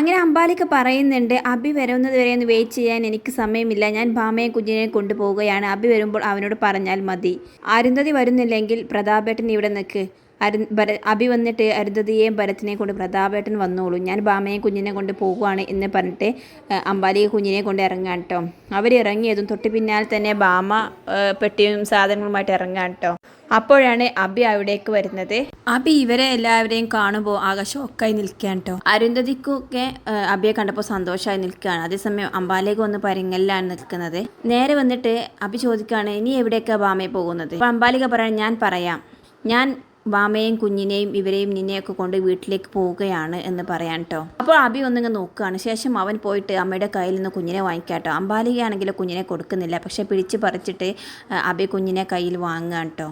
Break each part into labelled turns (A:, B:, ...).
A: അങ്ങനെ അമ്പാലിക്ക് പറയുന്നുണ്ട് അബി വരുന്നത് വരെ ഒന്ന് വെയിറ്റ് ചെയ്യാൻ എനിക്ക് സമയമില്ല. ഞാൻ ഭാമയെ കുഞ്ഞിനെ കൊണ്ടുപോവുകയാണ്. അബി വരുമ്പോൾ അവനോട് പറഞ്ഞാൽ മതി. അരുന്ധതി വരുന്നില്ലെങ്കിൽ പ്രതാപേട്ടൻ ഇവിടെ നിൽക്ക് അരു ഭര അഭി വന്നിട്ട് അരുന്ധതിയെയും ഭരത്തിനെയും കൊണ്ട് പ്രതാപേട്ടൻ വന്നോളൂ. ഞാൻ ഭാമയെ കുഞ്ഞിനെ കൊണ്ട് പോകുവാണ് എന്ന് പറഞ്ഞിട്ട് അമ്പാലിയെ കുഞ്ഞിനെ കൊണ്ട് ഇറങ്ങാൻ കേട്ടോ അവർ ഇറങ്ങിയതും തൊട്ട് പിന്നാലെ തന്നെ ബാമ പെട്ടിയും സാധനങ്ങളുമായിട്ട് ഇറങ്ങാൻ കേട്ടോ അപ്പോഴാണ് അബി അവിടേക്ക് വരുന്നത്. അബി ഇവരെ എല്ലാവരെയും കാണുമ്പോൾ ആകെ ഷോക്കായി നിൽക്കാൻ കേട്ടോ അരുന്ധതിക്കൊക്കെ അബിയെ കണ്ടപ്പോൾ സന്തോഷമായി നിൽക്കുകയാണ്. അതേസമയം അമ്പാലേക്ക് വന്ന് പരിങ്ങലിലാണ് നിൽക്കുന്നത്. നേരെ വന്നിട്ട് അബി ചോദിക്കുകയാണ് ഇനി എവിടേക്കാണ് ബാമയെ പോകുന്നത്? അപ്പോൾ അമ്പാലിക പറയാൻ ഞാൻ പറയാം. ഞാൻ വാമയും കുഞ്ഞിനെയും ഇവരെയും നിന്നെയൊക്കെ കൊണ്ട് വീട്ടിലേക്ക് പോവുകയാണ് എന്ന് പറയാൻ കേട്ടോ അപ്പോൾ അബി ഒന്നിങ്ങ് നോക്കുകയാണ്. ശേഷം അവൻ പോയിട്ട് അമ്മയുടെ കയ്യിൽ നിന്ന് കുഞ്ഞിനെ വാങ്ങിക്കാട്ടോ. അമ്പാലികയാണെങ്കിലും കുഞ്ഞിനെ കൊടുക്കുന്നില്ല. പക്ഷെ പിടിച്ച് പറിച്ചിട്ട് അബി കുഞ്ഞിനെ കയ്യിൽ വാങ്ങുക കേട്ടോ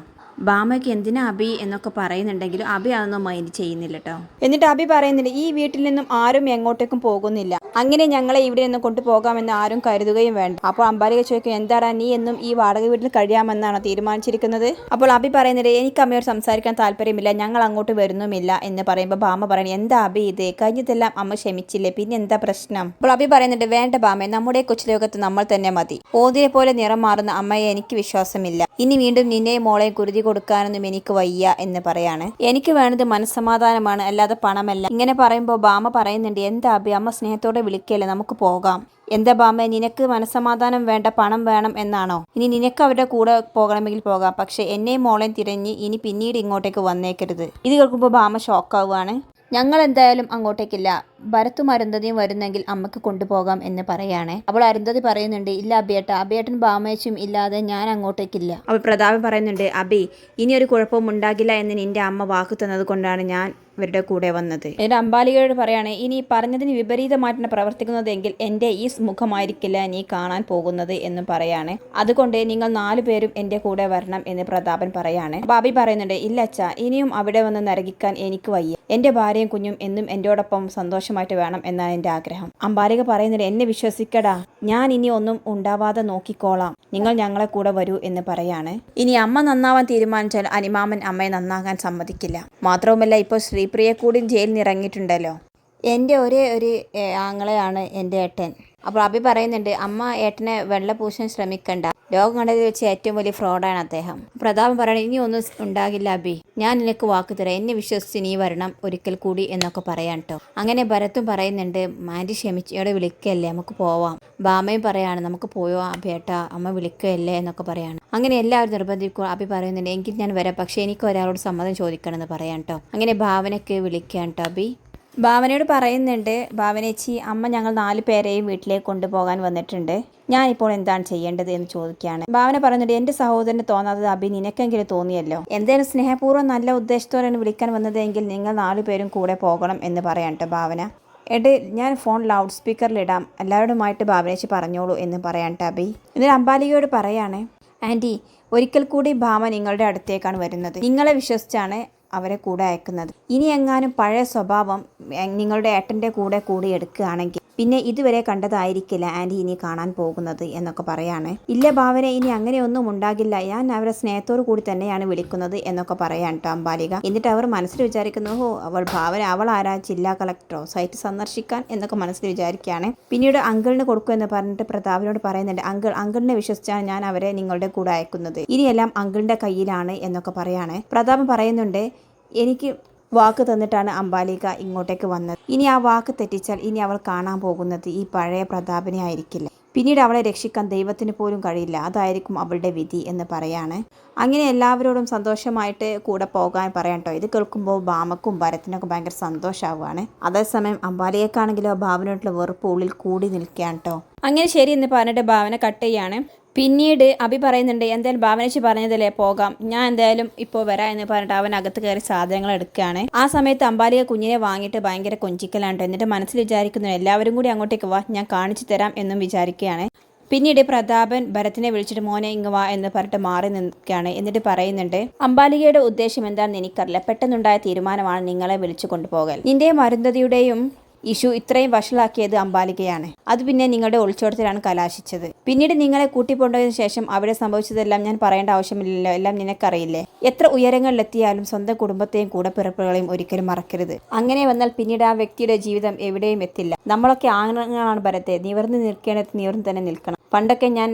A: ബാമയ്ക്ക് എന്തിനാ അബി എന്നൊക്കെ പറയുന്നുണ്ടെങ്കിലും അബി അതൊന്നും മൈൻഡ് ചെയ്യുന്നില്ല കേട്ടോ എന്നിട്ട് അബി പറയുന്നില്ല ഈ വീട്ടിൽ നിന്നും ആരും എങ്ങോട്ടേക്കും പോകുന്നില്ല. അങ്ങനെ ഞങ്ങളെ ഇവിടെ നിന്ന് കൊണ്ടുപോകാമെന്ന് ആരും കരുതുകയും വേണ്ട. അപ്പോൾ അമ്പാലിക ചോദിക്കും എന്താടാ നീ എന്നും ഈ വാടക വീട്ടിൽ കഴിയാമെന്നാണ് തീരുമാനിച്ചിരിക്കുന്നത്? അപ്പോൾ അബി പറയുന്നത് എനിക്ക് അമ്മയോട് സംസാരിക്കാൻ താല്പര്യമില്ല ഞങ്ങൾ അങ്ങോട്ട് വരുന്നുമില്ല. എന്ന് പറയുമ്പോൾ ബാമ പറയുന്നത് എന്താ അബി ഇത്? കഴിഞ്ഞതെല്ലാം അമ്മ ക്ഷമിച്ചില്ലേ? പിന്നെ എന്താ പ്രശ്നം? അപ്പോൾ അബി പറയുന്നുണ്ട് വേണ്ട ബാമ നമ്മുടെ കൊച്ചു ലോകത്ത് നമ്മൾ തന്നെ മതി. ഓതിരെ പോലെ നിറം മാറുന്ന അമ്മയെ എനിക്ക് വിശ്വാസമില്ല. ഇനി വീണ്ടും നിന്നെയും മോളെയും കുരുതി കൊടുക്കാനൊന്നും എനിക്ക് വയ്യ എന്ന് പറയാണ്. എനിക്ക് വേണ്ടത് മനസ്സമാധാനമാണ് അല്ലാതെ പണമല്ല. ഇങ്ങനെ പറയുമ്പോൾ ബാമ പറയുന്നുണ്ട് എന്താ അബി അമ്മ സ്നേഹത്തോടെ വിളിക്കല്ലേ നമുക്ക് പോകാം. എന്താ ബാമ നിനക്ക് മനസ്സമാധാനം വേണ്ട പണം വേണം എന്നാണോ? ഇനി നിനക്ക് അവരുടെ കൂടെ പോകണമെങ്കിൽ പോകാം. പക്ഷെ എന്നെയും മോളെയും തിരഞ്ഞ് ഇനി പിന്നീട് ഇങ്ങോട്ടേക്ക് വന്നേക്കരുത്. ഇത് കേൾക്കുമ്പോൾ ബാമ ഷോക്കാവുകയാണ് ഞങ്ങൾ എന്തായാലും അങ്ങോട്ടേക്കില്ല. ഭരത്തും അരുന്ധതിയും വരുന്നെങ്കിൽ അമ്മയ്ക്ക് കൊണ്ടുപോകാം എന്ന് പറയുകയാണേ അപ്പോൾ അരുന്ധതി പറയുന്നുണ്ട് ഇല്ല അബിയേട്ട അബിയേട്ടൻ ബാമേച്ചും ഇല്ലാതെ ഞാൻ അങ്ങോട്ടേക്കില്ല. അപ്പോൾ പ്രതാപൻ പറയുന്നുണ്ട് അബി ഇനി ഒരു കുഴപ്പവും ഉണ്ടാകില്ല എന്ന് നിന്റെ അമ്മ വാക്കു തന്നത് കൊണ്ടാണ് ഞാൻ ഇവരുടെ കൂടെ വന്നത്. എന്നിട്ട് അമ്പാലികയോട് പറയാണ് ഇനി പറഞ്ഞതിന് വിപരീതമായിട്ടാണ് പ്രവർത്തിക്കുന്നതെങ്കിൽ എന്റെ ഈ മുഖമായിരിക്കില്ല നീ കാണാൻ പോകുന്നത് എന്ന് പറയാണ്. അതുകൊണ്ട് നിങ്ങൾ നാലു പേരും എന്റെ കൂടെ വരണം എന്ന് പ്രതാപൻ പറയാണ്. ബാബി പറയുന്നുണ്ട് ഇല്ല അച്ഛ ഇനിയും അവിടെ വന്ന് നരകിക്കാൻ എനിക്ക് വയ്യ. എന്റെ ഭാര്യയും കുഞ്ഞും എന്നും എന്നോടൊപ്പം സന്തോഷമായിട്ട് വേണം എന്നാണ് എന്റെ ആഗ്രഹം. അമ്പാലിക പറയുന്നുണ്ട് എന്നെ വിശ്വസിക്കടാ. ഞാൻ ഇനി ഒന്നും ഉണ്ടാവാതെ നോക്കിക്കോളാം. നിങ്ങൾ ഞങ്ങളെ കൂടെ വരൂ എന്ന് പറയാണ്. ഇനി അമ്മ നന്നാവാൻ തീരുമാനിച്ചാൽ അനിമാമൻ അമ്മയെ നന്നാകാൻ സമ്മതിക്കില്ല. മാത്രവുമല്ല ഇപ്പോൾ ശ്രീപ്രിയെ കൂടി ജയിലിൽ ഇറങ്ങിയിട്ടുണ്ടല്ലോ എന്റെ ഒരേ ഒരു ആങ്ങളെയാണ് എന്റെ ഏട്ടൻ. അപ്പോൾ അഭി പറയുന്നുണ്ട് അമ്മ ഏട്ടനെ വെള്ള പൂശാൻ ശ്രമിക്കണ്ട. ലോകം കണ്ടതിൽ വെച്ച് ഏറ്റവും വലിയ ഫ്രോഡാണ് അദ്ദേഹം. പ്രതാപൻ പറയണം ഇനി ഒന്നും ഉണ്ടാകില്ല അബി. ഞാൻ നിനക്ക് വാക്ക് തരാം. എന്നെ വിശ്വസിച്ച് നീ വരണം ഒരിക്കൽ കൂടി എന്നൊക്കെ പറയാൻ കേട്ടോ അങ്ങനെ ഭരത്തും പറയുന്നുണ്ട് മാന്റി ഇവിടെ വിളിക്കല്ലേ? നമുക്ക് പോവാം. ബാമയും പറയാണ് നമുക്ക് പോയോ അബേട്ട അമ്മ വിളിക്കുകയല്ലേ എന്നൊക്കെ പറയാണ്. അങ്ങനെ എല്ലാവരും നിർബന്ധിക്കും അബി പറയുന്നുണ്ട് എങ്കിൽ ഞാൻ വരാം. പക്ഷേ എനിക്ക് ഒരാളോട് സമ്മതം ചോദിക്കണം എന്ന് പറയാം കേട്ടോ അങ്ങനെ ഭാവനയ്ക്ക് വിളിക്കാൻ കേട്ടോ അബി. ഭാവനയോട് പറയുന്നുണ്ട് ഭാവനേച്ചി അമ്മ ഞങ്ങൾ നാല് പേരെയും വീട്ടിലേക്ക് കൊണ്ടുപോകാൻ വന്നിട്ടുണ്ട്. ഞാനിപ്പോൾ എന്താണ് ചെയ്യേണ്ടത്? എന്ന് ചോദിക്കുകയാണ്. ഭാവന പറയുന്നുണ്ട് എന്റെ സഹോദരന് തോന്നാത്തത് അഭി നിനക്കെങ്കിലും തോന്നിയല്ലോ. എന്തായാലും സ്നേഹപൂർവം നല്ല ഉദ്ദേശത്തോടെയാണ് വിളിക്കാൻ വന്നതെങ്കിൽ നിങ്ങൾ നാലു പേരും കൂടെ പോകണം എന്ന് പറയാം ഭാവന. എട് ഞാൻ ഫോൺ ലൗഡ് സ്പീക്കറിലിടാം എല്ലാവരുമായിട്ട് ഭാവനേച്ചി പറഞ്ഞോളൂ എന്ന് പറയാം അബി എന്നിട്ട് അമ്പാലികയോട് പറയാണ് ആന്റി ഒരിക്കൽ കൂടി ഭാമ നിങ്ങളുടെ അടുത്തേക്കാണ് വരുന്നത്. നിങ്ങളെ വിശ്വസിച്ചാണ് അവരെ കൂടെ അയക്കുന്നത്. ഇനി എങ്ങാനും പഴയ സ്വഭാവം നിങ്ങളുടെ ഏട്ടന്റെ കൂടെ കൂടി എടുക്കുകയാണെങ്കിൽ പിന്നെ ഇതുവരെ കണ്ടതായിരിക്കില്ല ആന്റി ഇനി കാണാൻ പോകുന്നത് എന്നൊക്കെ പറയാണ്. ഇല്ല ഭാവന ഇനി അങ്ങനെയൊന്നും ഉണ്ടാകില്ല. ഞാൻ അവരെ സ്നേഹത്തോടു കൂടി തന്നെയാണ് വിളിക്കുന്നത് എന്നൊക്കെ പറയാൻ കേട്ടോ അമ്പാലിക എന്നിട്ട് അവർ മനസ്സിൽ വിചാരിക്കുന്നു ഓ അവൾ ഭാവന അവൾ ആരാ? ജില്ലാ കളക്ടറോ? സൈറ്റ് സന്ദർശിക്കാൻ എന്നൊക്കെ മനസ്സിൽ വിചാരിക്കുകയാണ്. പിന്നീട് അങ്കിളിന് കൊടുക്കും എന്ന് പറഞ്ഞിട്ട് പ്രതാപിനോട് പറയുന്നുണ്ട് അങ്കിൾ അങ്കിളിനെ വിശ്വസിച്ചാണ് ഞാൻ അവരെ നിങ്ങളുടെ കൂടെ അയക്കുന്നത്. ഇനിയെല്ലാം അങ്കിളിന്റെ കയ്യിലാണ് എന്നൊക്കെ പറയാണ്. പ്രതാപ് പറയുന്നുണ്ട് എനിക്ക് വാക്ക് തന്നിട്ടാണ് അംബാലിക ഇങ്ങോട്ടേക്ക് വന്നത്. ഇനി ആ വാക്ക് തെറ്റിച്ചാൽ ഇനി അവൾ കാണാൻ പോകുന്നത് ഈ പഴയ പ്രതാപനെ ആയിരിക്കില്ല. പിന്നീട് അവളെ രക്ഷിക്കാൻ ദൈവത്തിന് പോലും കഴിയില്ല. അതായിരിക്കും അവളുടെ വിധി എന്ന് പറയാണ്. അങ്ങനെ എല്ലാവരോടും സന്തോഷമായിട്ട് കൂടെ പോകാൻ പറയാം ഇത് കേൾക്കുമ്പോൾ ഭാമക്കും ഭരത്തിനൊക്കെ ഭയങ്കര സന്തോഷമാവുകയാണ് അതേസമയം അമ്പാലികക്കാണെങ്കിലോ ഭാവനോട്ടുള്ള വെറുപ്പ് ഉള്ളിൽ കൂടി നിൽക്കുകയാണ് കേട്ടോ അങ്ങനെ ശരി എന്ന് പറഞ്ഞിട്ട് ഭാവന കട്ട് ചെയ്യാണ്. പിന്നീട് അഭി പറയുന്നുണ്ട് എന്തായാലും ഭാവനേച്ചി പറഞ്ഞതല്ലേ പോകാം. ഞാൻ എന്തായാലും ഇപ്പോൾ വരാം എന്ന് പറഞ്ഞിട്ട് അവൻ അകത്ത് കയറി സാധനങ്ങൾ എടുക്കുകയാണ്. ആ സമയത്ത് അമ്പാലിക കുഞ്ഞിനെ വാങ്ങിയിട്ട് ഭയങ്കര കൊഞ്ചിക്കലാണ് എന്നിട്ട് മനസ്സിൽ വിചാരിക്കുന്നു എല്ലാവരും കൂടി അങ്ങോട്ടേക്ക് വാ ഞാൻ കാണിച്ചു തരാം എന്നും വിചാരിക്കുകയാണ്. പിന്നീട് പ്രതാപൻ ഭരത്തിനെ വിളിച്ചിട്ട് മോനെ ഇങ്ങ് വാ എന്ന് പറഞ്ഞിട്ട് മാറി നിൽക്കുകയാണ്. എന്നിട്ട് പറയുന്നുണ്ട് അമ്പാലികയുടെ ഉദ്ദേശം എന്താണെന്ന് എനിക്കറിയില്ല. പെട്ടെന്നുണ്ടായ തീരുമാനമാണ് നിങ്ങളെ വിളിച്ചു കൊണ്ടുപോകൽ. നിന്റെയും അരുന്ധതിയുടെയും ഇഷു ഇത്രയും വഷളാക്കിയത് അമ്പാലികയാണ്. അത് പിന്നെ നിങ്ങളുടെ ഒളിച്ചോടത്തിലാണ് കലാശിച്ചത്. പിന്നീട് നിങ്ങളെ കൂട്ടിക്കൊണ്ടതിനു ശേഷം അവിടെ സംഭവിച്ചതെല്ലാം ഞാൻ പറയേണ്ട ആവശ്യമില്ലല്ലോ. എല്ലാം നിനക്കറിയില്ലേ? എത്ര ഉയരങ്ങളിലെത്തിയാലും സ്വന്തം കുടുംബത്തെയും കൂടെ പിറപ്പുകളെയും ഒരിക്കലും മറക്കരുത്. അങ്ങനെ വന്നാൽ പിന്നീട് ആ വ്യക്തിയുടെ ജീവിതം എവിടെയും എത്തില്ല. നമ്മളൊക്കെ ആണുങ്ങളാണ് ഭരത്തെ നിവർന്ന് നിൽക്കേണ്ടത് നിവർന്ന് തന്നെ നിൽക്കണം. പണ്ടൊക്കെ ഞാൻ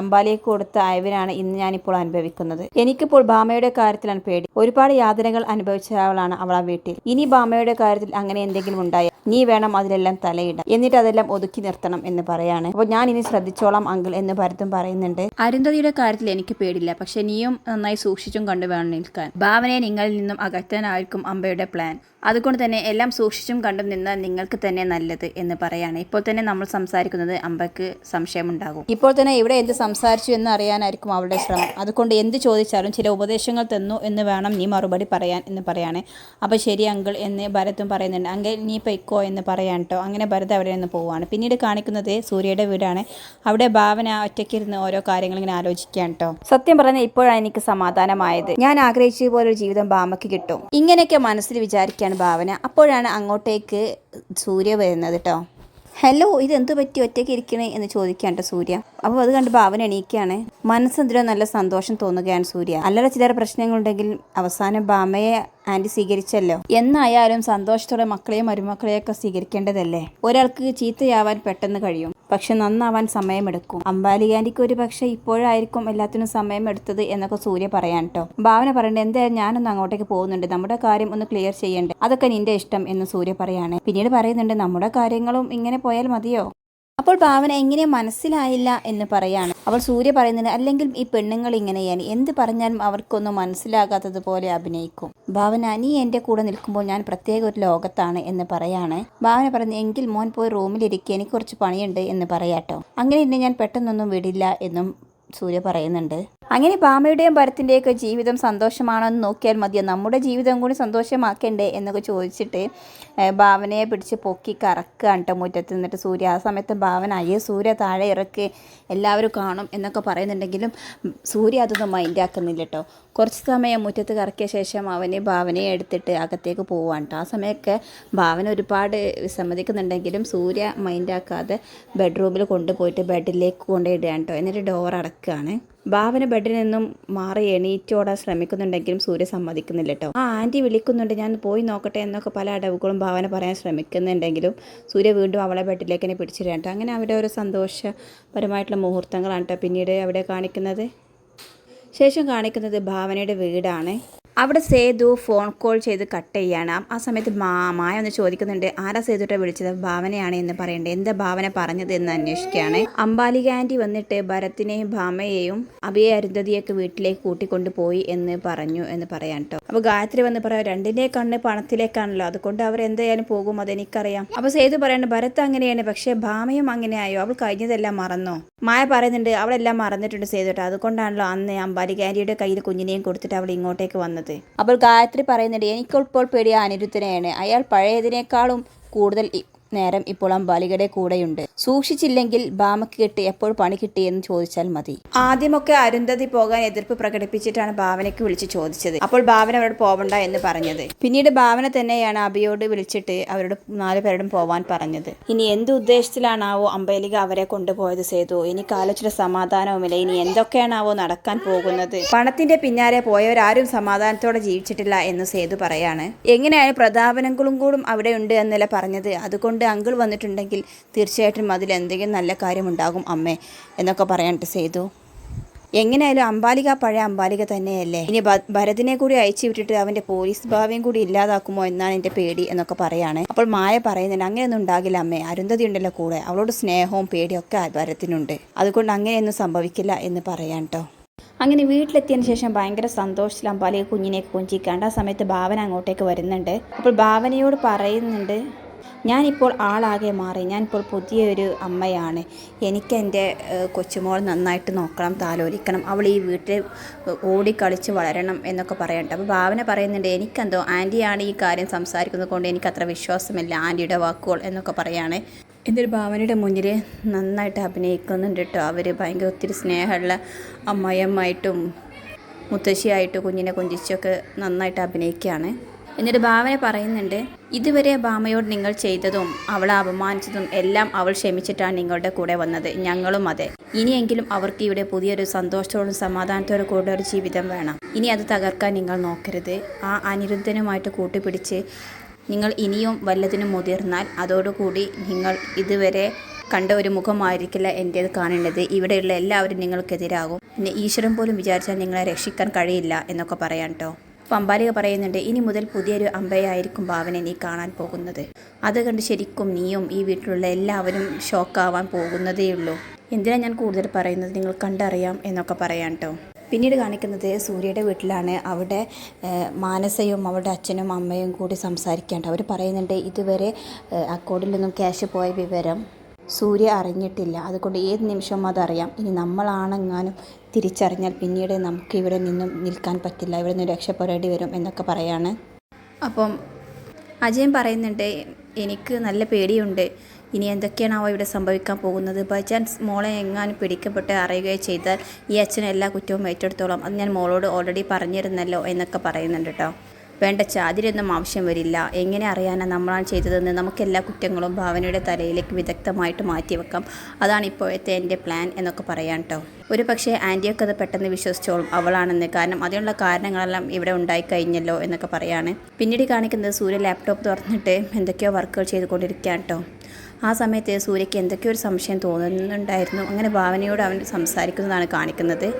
A: അംബാലിക്ക് കൊടുത്ത അയവിനാണ് ഇന്ന് ഞാനിപ്പോൾ അനുഭവിക്കുന്നത്. എനിക്കിപ്പോൾ ഭാമയുടെ കാര്യത്തിലാണ് പേടി. ഒരുപാട് യാതനകൾ അനുഭവിച്ച ആളാണ് അവൾ ആ വീട്ടിൽ. ഇനി ഭാമയുടെ കാര്യത്തിൽ അങ്ങനെ എന്തെങ്കിലും ഉണ്ടായാൽ നീ വേണം അതിലെല്ലാം തലയിടാൻ. എന്നിട്ട് അതെല്ലാം ഒതുക്കി നിർത്തണം എന്ന് പറയാണ്. അപ്പോൾ ഞാൻ ഇനി ശ്രദ്ധിച്ചോളാം അങ്കിൾ എന്ന് ഭരതും പറയുന്നുണ്ട്. അരുന്ധതിയുടെ കാര്യത്തിൽ എനിക്ക് പേടില്ല പക്ഷെ നീയും നന്നായി സൂക്ഷിച്ചും കണ്ടു വേണം നിൽക്കാൻ. ഭാവനയെ നിങ്ങളിൽ നിന്നും അകറ്റാനായിരിക്കും അമ്പയുടെ പ്ലാൻ അതുകൊണ്ട് തന്നെ എല്ലാം സൂക്ഷിച്ചും കണ്ടും നിന്നാൽ നിങ്ങൾക്ക് തന്നെ നല്ലത് എന്ന് പറയാണ്. ഇപ്പോൾ തന്നെ നമ്മൾ സംസാരിക്കുന്നത് അമ്പയ്ക്ക് സംശയമുണ്ടാകും ഇപ്പോൾ തന്നെ ഇവിടെ എന്ത് സംസാരിച്ചു എന്ന് അറിയാനായിരിക്കും അവളുടെ ശ്രമം. അതുകൊണ്ട് എന്ത് ചോദിച്ചാലും ചില ഉപദേശങ്ങൾ തന്നു എന്ന് വേണം നീ മറുപടി പറയാൻ എന്ന് പറയാണ്. അപ്പോൾ ശരി അങ്കിൾ എന്ന് ഭരത്തും പറയുന്നുണ്ട്. അങ്കിൾ നീ പൊയ്ക്കോ എന്ന് പറയാൻ കേട്ടോ അങ്ങനെ ഭരത് അവിടെ നിന്ന് പോവുകയാണ്. പിന്നീട് കാണിക്കുന്നത് സൂര്യയുടെ വീടാണ്. അവിടെ ഭാവന ഒറ്റയ്ക്കിരുന്ന് ഓരോ കാര്യങ്ങൾ ഇങ്ങനെ ആലോചിക്കാൻ കേട്ടോ സത്യം പറഞ്ഞാൽ ഇപ്പോഴാണ് എനിക്ക് സമാധാനമായത്. ഞാൻ ആഗ്രഹിച്ച പോലെ ഒരു ജീവിതം ഭാമയ്ക്ക് കിട്ടും. ഇങ്ങനെയൊക്കെ മനസ്സിൽ വിചാരിക്കുകയാണ് ഭാവന. അപ്പോഴാണ് അങ്ങോട്ടേക്ക് സൂര്യ വരുന്നത് കേട്ടോ ഹലോ ഇതെന്ത് പറ്റി? ഒറ്റയ്ക്ക് ഇരിക്കണേ? എന്ന് ചോദിക്കാണ്ട് സൂര്യ. അപ്പോൾ അത് കണ്ട് ഭാവന എണീക്കുകയാണ്. മനസ്സെന്തിനോ നല്ല സന്തോഷം തോന്നുകയാണ് സൂര്യ. അല്ലറ ചില്ലറ പ്രശ്നങ്ങളുണ്ടെങ്കിൽ അവസാനം ഭാമയെ ആന്റി സ്വീകരിച്ചല്ലോ. എന്നായാലും സന്തോഷത്തോടെ മക്കളെയും മരുമക്കളെയൊക്കെ സ്വീകരിക്കേണ്ടതല്ലേ? ഒരാൾക്ക് ചീത്തയാവാൻ പെട്ടെന്ന് കഴിയും. പക്ഷെ നന്നാവാൻ സമയമെടുക്കും. അമ്പാലി ആന്റിക്ക് ഒരു പക്ഷേ ഇപ്പോഴായിരിക്കും എല്ലാത്തിനും സമയം എടുത്തത് എന്നൊക്കെ സൂര്യ പറയാൻ കേട്ടോ ഭാവന പറയണ്ട എന്തായാലും ഞാനൊന്ന് അങ്ങോട്ടേക്ക് പോകുന്നുണ്ട്. നമ്മുടെ കാര്യം ഒന്ന് ക്ലിയർ ചെയ്യണ്ടേ? അതൊക്കെ നിന്റെ ഇഷ്ടം എന്ന് സൂര്യ പറയാണ്. പിന്നീട് പറയുന്നുണ്ട് നമ്മുടെ കാര്യങ്ങളും ഇങ്ങനെ പോയാൽ മതിയോ? അപ്പോൾ ഭാവന എങ്ങനെ മനസ്സിലായില്ല എന്ന് പറയാണ്. അവൾ സൂര്യ പറയുന്നത് അല്ലെങ്കിൽ ഈ പെണ്ണുങ്ങൾ ഇങ്ങനെയാണ്. എന്ത് പറഞ്ഞാലും അവർക്കൊന്നും മനസ്സിലാകാത്തതുപോലെ അഭിനയിക്കും. ഭാവന നീ എന്റെ കൂടെ നിൽക്കുമ്പോൾ ഞാൻ പ്രത്യേക ഒരു ലോകത്താണ് എന്ന് പറയാണ്. ഭാവന പറഞ്ഞു എങ്കിൽ മോൻ പോയി റൂമിലിരിക്കുക എനിക്ക് കുറച്ച് പണിയുണ്ട് എന്ന് പറയാട്ടോ. അങ്ങനെ ഇന്നെ ഞാൻ പെട്ടെന്നൊന്നും വിടില്ല എന്നും സൂര്യ പറയുന്നുണ്ട്. അങ്ങനെ ഭാമയുടെയും ഭരത്തിന്റെയൊക്കെ ജീവിതം സന്തോഷമാണോ എന്ന് നോക്കിയാൽ മതിയോ? നമ്മുടെ ജീവിതം കൂടി സന്തോഷമാക്കണ്ടേ എന്നൊക്കെ ചോദിച്ചിട്ട് ഭാവനയെ പിടിച്ച് പൊക്കി കറക്കുകയാണ് കേട്ടോ മുറ്റത്ത് നിന്നിട്ട് സൂര്യ. ആ സമയത്ത് ഭാവന അയ്യോ സൂര്യ താഴെ ഇറക്കി എല്ലാവരും കാണും എന്നൊക്കെ പറയുന്നുണ്ടെങ്കിലും സൂര്യ അതൊന്നും മൈൻഡാക്കുന്നില്ല കേട്ടോ കുറച്ച് സമയം മുറ്റത്ത് കറക്കിയ ശേഷം അവനെ ഭാവനയെ എടുത്തിട്ട് അകത്തേക്ക് പോവാണ് കേട്ടോ ആ സമയമൊക്കെ ഭാവന ഒരുപാട് വിസമ്മതിക്കുന്നുണ്ടെങ്കിലും സൂര്യ മൈൻഡാക്കാതെ ബെഡ്റൂമിൽ കൊണ്ടുപോയിട്ട് ബെഡിലേക്ക് കൊണ്ടുപോയിടുകയാണ് കേട്ടോ എന്നിട്ട് ഡോർ അടക്കുകയാണ് ഭാവന ബെഡിൽ നിന്നും മാറി എണീറ്റോടാൻ ശ്രമിക്കുന്നുണ്ടെങ്കിലും സൂര്യ സമ്മതിക്കുന്നില്ല കേട്ടോ ആ ആന്റി വിളിക്കുന്നുണ്ട് ഞാൻ പോയി നോക്കട്ടെ എന്നൊക്കെ പല അടവുകളും ഭാവന പറയാൻ ശ്രമിക്കുന്നുണ്ടെങ്കിലും സൂര്യ വീണ്ടും അവളെ ബെഡിലേക്ക് തന്നെ പിടിച്ചിടുകയാണ് കേട്ടോ അങ്ങനെ അവിടെ ഒരു സന്തോഷപരമായിട്ടുള്ള മുഹൂർത്തങ്ങളാണ് കേട്ടോ പിന്നീട് അവിടെ കാണിക്കുന്നത്. ശേഷം കാണിക്കുന്നത് ഭാവനയുടെ വീടാണ്. അവിടെ സേതു ഫോൺ കോൾ ചെയ്ത് കട്ട് ചെയ്യാണ്. ആ- സമയത്ത് മായ ഒന്ന് ചോദിക്കുന്നുണ്ട് ആരാ സേതുട്ടെ വിളിച്ചത്? ഭാവനയാണ് എന്ന് പറയണ്ടേ. എന്താ ഭാവന പറഞ്ഞത് എന്ന് അന്വേഷിക്കുകയാണ്. അംബാലിക വന്നിട്ട് ഭരത്തിനെയും ഭാമയെയും അഭിയെ അരുന്ധതിയൊക്കെ വീട്ടിലേക്ക് കൂട്ടിക്കൊണ്ട് പോയി എന്ന് പറഞ്ഞു എന്ന് പറയാൻ കേട്ടോ അപ്പോൾ ഗായത്രി വന്ന് പറയാം രണ്ടിന്റെ കണ്ണ് പണത്തിലേക്കാണല്ലോ. അതുകൊണ്ട് അവർ എന്തായാലും പോകും അതെനിക്കറിയാം. അപ്പോൾ സേതു പറയണ്ട ഭരത് അങ്ങനെയാണ്. പക്ഷേ ഭാമയും അങ്ങനെയായോ? അവൾ കഴിഞ്ഞതെല്ലാം മറന്നോ? മായ പറയുന്നുണ്ട് അവളെല്ലാം മറന്നിട്ടുണ്ട് സേതുട്ടെ. അതുകൊണ്ടാണല്ലോ അന്ന് അംബാലിക ആന്റിയുടെ കയ്യിൽ കുഞ്ഞിനെയും കൊടുത്തിട്ട് അവൾ ഇങ്ങോട്ടേക്ക് വന്നത്. അപ്പോൾ ഗായത്രി പറയുന്നുണ്ട് എനിക്കിപ്പോൾ പേടിയ അനിരുദ്ധനെയാണ്. അയാൾ പഴയതിനേക്കാളും കൂടുതൽ നേരം ഇപ്പോൾ അംബാലികയുടെ കൂടെയുണ്ട്. സൂക്ഷിച്ചില്ലെങ്കിൽ ഭാമക്ക് കിട്ടി എപ്പോൾ പണി കിട്ടി എന്ന് ചോദിച്ചാൽ മതി. ആദ്യമൊക്കെ അരുന്ധതി പോകാൻ എതിർപ്പ് പ്രകടിപ്പിച്ചിട്ടാണ് ഭാവനയ്ക്ക് വിളിച്ച് ചോദിച്ചത്. അപ്പോൾ ഭാവന അവരോട് പോവണ്ട എന്ന് പറഞ്ഞത്. പിന്നീട് ഭാവന തന്നെയാണ് അബിയോട് വിളിച്ചിട്ട് അവരോട് നാലു പേരോടും പോവാൻ പറഞ്ഞത്. ഇനി എന്ത് ഉദ്ദേശത്തിലാണാവോ അമ്പലിക അവരെ കൊണ്ടുപോയത് സേതു? എനിക്ക് ആലോചിച്ച സമാധാനവുമില്ല. ഇനി എന്തൊക്കെയാണാവോ നടക്കാൻ പോകുന്നത്? പണത്തിന്റെ പിന്നാലെ പോയവരാരും സമാധാനത്തോടെ ജീവിച്ചിട്ടില്ല എന്ന് സേതു പറയാണ്. എങ്ങനെയായാലും പ്രതാപനങ്ങളും കൂടും അവിടെ ഉണ്ട് എന്നല്ല പറഞ്ഞത്. അതുകൊണ്ട് അങ്കിൾ വന്നിട്ടുണ്ടെങ്കിൽ തീർച്ചയായിട്ടും അതിൽ എന്തെങ്കിലും നല്ല കാര്യമുണ്ടാകും അമ്മേ എന്നൊക്കെ പറയാനിട്ട് സേതു. എങ്ങനെയായാലും അമ്പാലിക പഴയ അമ്പാലിക തന്നെയല്ലേ? ഇനി ഭരതിനെ കൂടി അയച്ചു വിട്ടിട്ട് അവന്റെ പോലീസ് ഭാവ്യം കൂടി ഇല്ലാതാക്കുമോ എന്നാണ് എന്റെ പേടി എന്നൊക്കെ പറയാണ്. അപ്പോൾ മായ പറയുന്നുണ്ട് അങ്ങനെയൊന്നും ഉണ്ടാകില്ല അമ്മേ. അരുന്ധതി ഉണ്ടല്ലോ കൂടെ. അവളോട് സ്നേഹവും പേടിയും ഒക്കെ ഭരത്തിനുണ്ട് അതുകൊണ്ട് അങ്ങനെയൊന്നും സംഭവിക്കില്ല എന്ന് പറയാൻ കേട്ടോ അങ്ങനെ വീട്ടിലെത്തിയതിന് ശേഷം ഭയങ്കര സന്തോഷത്തിൽ അമ്പാലിക കുഞ്ഞിനെ കൊഞ്ചിക്കാണ്ട് ആ സമയത്ത് ഭാവന അങ്ങോട്ടേക്ക് വരുന്നുണ്ട്. അപ്പോൾ ഭാവനയോട് പറയുന്നുണ്ട് ഞാനിപ്പോൾ ആളാകെ മാറി. ഞാനിപ്പോൾ പുതിയൊരു അമ്മയാണ്. എനിക്ക് എന്റെ കൊച്ചുമോൾ നന്നായിട്ട് നോക്കണം താലോലിക്കണം. അവൾ ഈ വീട്ടിൽ ഓടിക്കളിച്ച് വളരണം എന്നൊക്കെ പറയണ്ട. അപ്പോൾ ഭാവന പറയുന്നുണ്ട് എനിക്കെന്തോ ആന്റിയാണ് ഈ കാര്യം സംസാരിക്കുന്നത് കൊണ്ട് എനിക്ക് അത്ര വിശ്വാസമില്ല. ആന്റിയുടെ വാക്കുകൾ എന്നൊക്കെ പറയാണ്. എന്നൊരു ഭാവനയുടെ മുന്നിൽ നന്നായിട്ട് അഭിനയിക്കുന്നുണ്ട് കേട്ടോ അവർ. ഭയങ്കര ഒത്തിരി സ്നേഹമുള്ള അമ്മയമ്മായിട്ടും മുത്തശ്ശിയായിട്ടും കുഞ്ഞിനെ കൊഞ്ചിച്ചൊക്കെ നന്നായിട്ട് അഭിനയിക്കുകയാണ്. എന്നിട്ട് ഭാവന പറയുന്നുണ്ട് ഇതുവരെ ഭാമയോട് നിങ്ങൾ ചെയ്തതും അവളെ അപമാനിച്ചതും എല്ലാം അവൾ ക്ഷമിച്ചിട്ടാണ് നിങ്ങളുടെ കൂടെ വന്നത്. ഞങ്ങളും അതെ. ഇനിയെങ്കിലും അവർക്ക് ഇവിടെ പുതിയൊരു സന്തോഷത്തോടും സമാധാനത്തോടും കൂടെ ഒരു ജീവിതം വേണം. ഇനി അത് തകർക്കാൻ നിങ്ങൾ നോക്കരുത്. ആ അനിരുദ്ധനുമായിട്ട് കൂട്ടുപിടിച്ച് നിങ്ങൾ ഇനിയും വല്ലതിനും മുതിർന്നാൽ അതോടുകൂടി നിങ്ങൾ ഇതുവരെ കണ്ട ഒരു മുഖമായിരിക്കില്ല എന്റേത് കാണേണ്ടത്. ഇവിടെയുള്ള എല്ലാവരും നിങ്ങൾക്കെതിരാകും. പിന്നെ ഈശ്വരൻ പോലും വിചാരിച്ചാൽ നിങ്ങളെ രക്ഷിക്കാൻ കഴിയില്ല എന്നൊക്കെ പറയാം കേട്ടോ പമ്പാലിക പറയുന്നുണ്ട് ഇനി മുതൽ പുതിയൊരു അമ്പയായിരിക്കും ഭാവനെ നീ കാണാൻ പോകുന്നത്. അത് കണ്ട് ശരിക്കും നീയും ഈ വീട്ടിലുള്ള എല്ലാവരും ഷോക്കാവാൻ പോകുന്നതേയുള്ളൂ എന്തിനാ ഞാൻ കൂടുതൽ പറയുന്നത്? നിങ്ങൾ കണ്ടറിയാം എന്നൊക്കെ പറയാം കേട്ടോ പിന്നീട് കാണിക്കുന്നത് സൂര്യയുടെ വീട്ടിലാണ്. അവിടെ മാനസയും അവരുടെ അച്ഛനും അമ്മയും കൂടി സംസാരിക്കാണ്ട് അവർ പറയുന്നുണ്ട് ഇതുവരെ അക്കൗണ്ടിൽ നിന്നും ക്യാഷ് പോയ വിവരം സൂര്യ അറിഞ്ഞിട്ടില്ല. അതുകൊണ്ട് ഏത് നിമിഷവും അതറിയാം. ഇനി നമ്മളാണെങ്ങാനും തിരിച്ചറിഞ്ഞാൽ പിന്നീട് നമുക്ക് ഇവിടെ നിന്നും നിൽക്കാൻ പറ്റില്ല. ഇവിടെ നിന്ന് രക്ഷപ്പെടേണ്ടി വരും എന്നൊക്കെ പറയാണ്. അപ്പം അജയൻ പറയുന്നുണ്ട് എനിക്ക് നല്ല പേടിയുണ്ട്. ഇനി എന്തൊക്കെയാണാവോ ഇവിടെ സംഭവിക്കാൻ പോകുന്നത്. ബൈ ചാൻസ് മോളെ എങ്ങാനും പിടിക്കപ്പെട്ട് അറിയുകയോ ചെയ്താൽ ഈ അച്ഛൻ എല്ലാ കുറ്റവും ഏറ്റെടുത്തോളാം. അത് ഞാൻ മോളോട് ഓൾറെഡി പറഞ്ഞിരുന്നല്ലോ എന്നൊക്കെ പറയുന്നുണ്ട് കേട്ടോ വേണ്ട അതിലൊന്നും ആവശ്യം വരില്ല. എങ്ങനെ അറിയാനാണ് നമ്മളാണ് ചെയ്തതെന്ന് നമുക്ക് എല്ലാ കുറ്റങ്ങളും ഭാവനയുടെ തലയിലേക്ക് വിദഗ്ധമായിട്ട് മാറ്റിവെക്കാം. അതാണ് ഇപ്പോഴത്തെ എന്റെ പ്ലാൻ എന്നൊക്കെ പറയാം കേട്ടോ ഒരു പക്ഷേ ആന്റിയൊക്കെ അത് പെട്ടെന്ന് വിശ്വസിച്ചോളും അവളാണെന്ന്. കാരണം അതിനുള്ള കാരണങ്ങളെല്ലാം ഇവിടെ ഉണ്ടായി കഴിഞ്ഞല്ലോ എന്നൊക്കെ പറയാണ്. പിന്നീട് കാണിക്കുന്നത് സൂര്യ ലാപ്ടോപ്പ് തുറന്നിട്ട് എന്തൊക്കെയോ വർക്കുകൾ ചെയ്തുകൊണ്ടിരിക്കുകയാണ് കേട്ടോ ആ സമയത്ത് സൂര്യയ്ക്ക് എന്തൊക്കെയോ ഒരു സംശയം തോന്നുന്നുണ്ടായിരുന്നു. അങ്ങനെ ഭാവനയോട് അവൻ സംസാരിക്കുന്നതാണ് കാണിക്കുന്നത്.